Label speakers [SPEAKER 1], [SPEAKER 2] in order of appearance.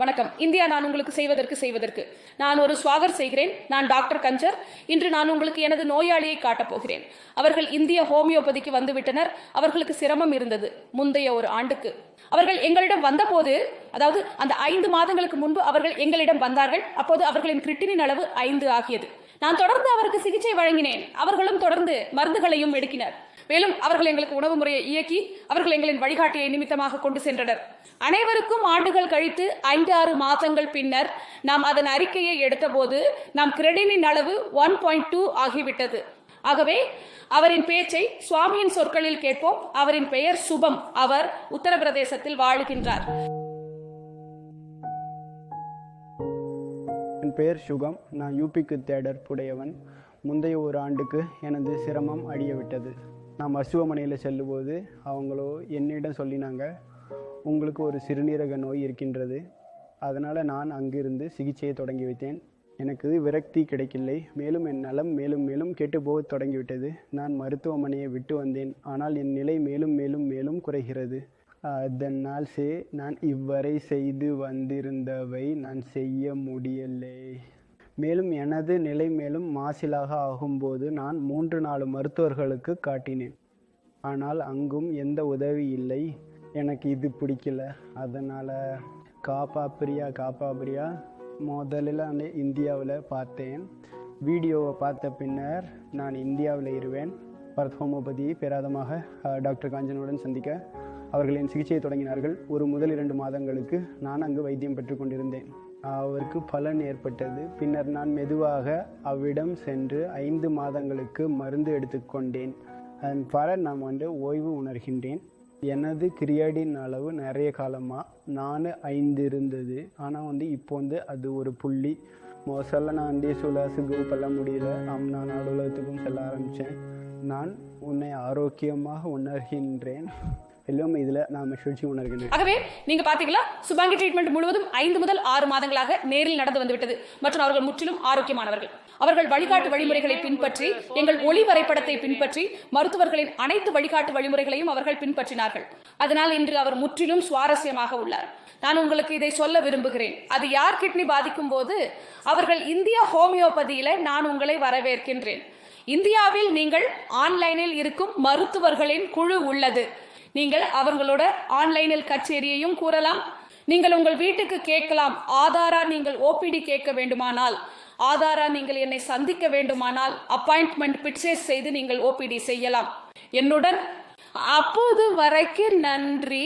[SPEAKER 1] வணக்கம். இந்தியா நான் உங்களுக்கு செய்வதற்கு செய்வதற்கு. நான் ஒரு சுவாகர் செய்கிறேன். நான் டாக்டர் கஞ்சர். இன்று நான் உங்களுக்கு எனது நோயாளியை காட்டப் போகிறேன். அவர்கள் இந்திய ஹோமியோபதிக்கு வந்துவிட்டனர். அவர்களுக்கு சிரமம் இருந்தது. முந்தைய ஒரு ஆண்டுக்கு. அவர்கள் எங்களிடம் வந்தபோது அதாவது அந்த ஐந்து மாதங்களுக்கு முன்பு அவர்கள் எங்களிடம் வந்தார்கள். அப்போது அவர்களின் கிரிட்டினின் அளவு ஐந்து ஆகியது. நான் தொடர்ந்து அவருக்கு சிகிச்சை வழங்கினேன். அவர்களும் தொடர்ந்து மருந்துகளையும் எடுக்கினர். மேலும் அவர்கள் எங்களுக்கு உணவு முறையை இயக்கி அவர்கள் எங்களின் வழிகாட்டியை நிமித்தமாக கொண்டு சென்றனர். அனைவருக்கும் ஆண்டுகள் கழித்து ஐந்து ஆறு மாதங்கள் பின்னர் நாம் அதன் அறிக்கையை எடுத்தபோது நாம் கிரெடினின் அளவு ஒன் பாயிண்ட் டூ ஆகிவிட்டது. ஆகவே அவரின் பேச்சை சுவாமியின் சொற்களில் கேட்போம். அவரின் பெயர் சுபம். அவர் உத்தரப்பிரதேசத்தில் வாழுகின்றார்.
[SPEAKER 2] என் பெயர் சுகம். நான் யூபிக்கு தேடர் புடையவன் முந்தைய ஒரு ஆண்டுக்கு எனது சிரமம் அடியவிட்டது நான் மருத்துவமனையில் செல்லும்போது அவங்களோ என்னிடம் சொல்லினாங்க உங்களுக்கு ஒரு சிறுநீரக நோய் இருக்கின்றது. அதனால் நான் அங்கிருந்து சிகிச்சையை தொடங்கி வைத்தேன் எனக்கு விரக்தி கிடைக்கவில்லை. மேலும் என் நலம் மேலும் மேலும் கெட்டு போக தொடங்கிவிட்டது. நான் மருத்துவமனையை விட்டு வந்தேன். ஆனால் என் நிலை மேலும் மேலும் மேலும் குறைகிறது. அதனால் சே நான் இவ்வரை செய்து வந்திருந்தவை நான் செய்ய முடியலை. மேலும் எனது நிலை மேலும் மாசிலாக ஆகும்போது நான் மூன்று நாலு மருத்துவர்களுக்கு காட்டினேன். ஆனால் அங்கும் எந்த உதவி இல்லை. எனக்கு இது பிடிக்கல. அதனால் காப்பா பிரியா காப்பா பிரியா. முதலில் அந்த இந்தியாவில் பார்த்தேன். வீடியோவை பார்த்த பின்னர் நான் இந்தியாவில் இருவேன். பரத் ஹோமோபதி பேராதமாக டாக்டர் காஞ்சனுடன் சந்திக்க அவர்களின் சிகிச்சையை தொடங்கினார்கள். ஒரு முதல் இரண்டு மாதங்களுக்கு நான் அங்கு வைத்தியம் பெற்றுக்கொண்டிருந்தேன் அவருக்கு பலன் ஏற்பட்டது. பின்னர் நான் மெதுவாக அவ்விடம் சென்று ஐந்து மாதங்களுக்கு மருந்து எடுத்துக்கொண்டேன். அதன் பலன் நான் வந்து ஓய்வு உணர்கின்றேன். எனது கிரியாடின் அளவு நிறைய காலமாக நான் ஐந்து இருந்தது. ஆனால் வந்து இப்போ வந்து அது ஒரு புள்ளி. மோசல்ல நான் வந்து சுலாசு குரூப் எல்லாம் முடியல. ஆம், நான் அலுவலகத்துக்கும் செல்ல ஆரம்பித்தேன் நான் உன்னை ஆரோக்கியமாக உணர்கின்றேன். எல்லாம் இதில் நான் மகிழ்ச்சி உணர்கிறேன்
[SPEAKER 1] ஆகவே நீங்கள் பார்த்தீங்களா சுபாங்கி ட்ரீட்மெண்ட் முழுவதும் ஐந்து முதல் ஆறு மாதங்களாக நேரில் நடந்து வந்துவிட்டது. மற்றும் அவர்கள் முற்றிலும் ஆரோக்கியமானவர்கள். அவர்கள் வழிகாட்டு வழிமுறைகளை பின்பற்றி எங்கள் ஒளி வரைபடத்தை பின்பற்றி மருத்துவர்களின் அனைத்து வழிகாட்டு வழிமுறைகளையும் அவர்கள் பின்பற்றினார்கள். அதனால் இன்று அவர் முற்றிலும் சுவாரஸ்யமாக உள்ளார். நான் உங்களுக்கு இதை சொல்ல விரும்புகிறேன். அது யார் கிட்னி பாதிக்கும் போது அவர்கள் இந்திய ஹோமியோபதியில நான் உங்களை வரவேற்கின்றேன். இந்தியாவில் நீங்கள் ஆன்லைனில் இருக்கும் மருத்துவர்களின் குழு உள்ளது. நீங்கள் அவர்களோட ஆன்லைனில் கச்சேரியையும் கூறலாம். நீங்கள் உங்கள் வீட்டுக்கு கேட்கலாம். ஆதாரா நீங்கள் ஓபிடி கேட்க வேண்டுமானால்? ஆதாரா நீங்கள் என்னை சந்திக்க வேண்டுமானால்? அப்பாயிண்ட்மெண்ட் பிட்சேஸ் செய்து நீங்கள் ஓபிடி செய்யலாம். என்னுடன் அப்போது வரைக்கும் நன்றி.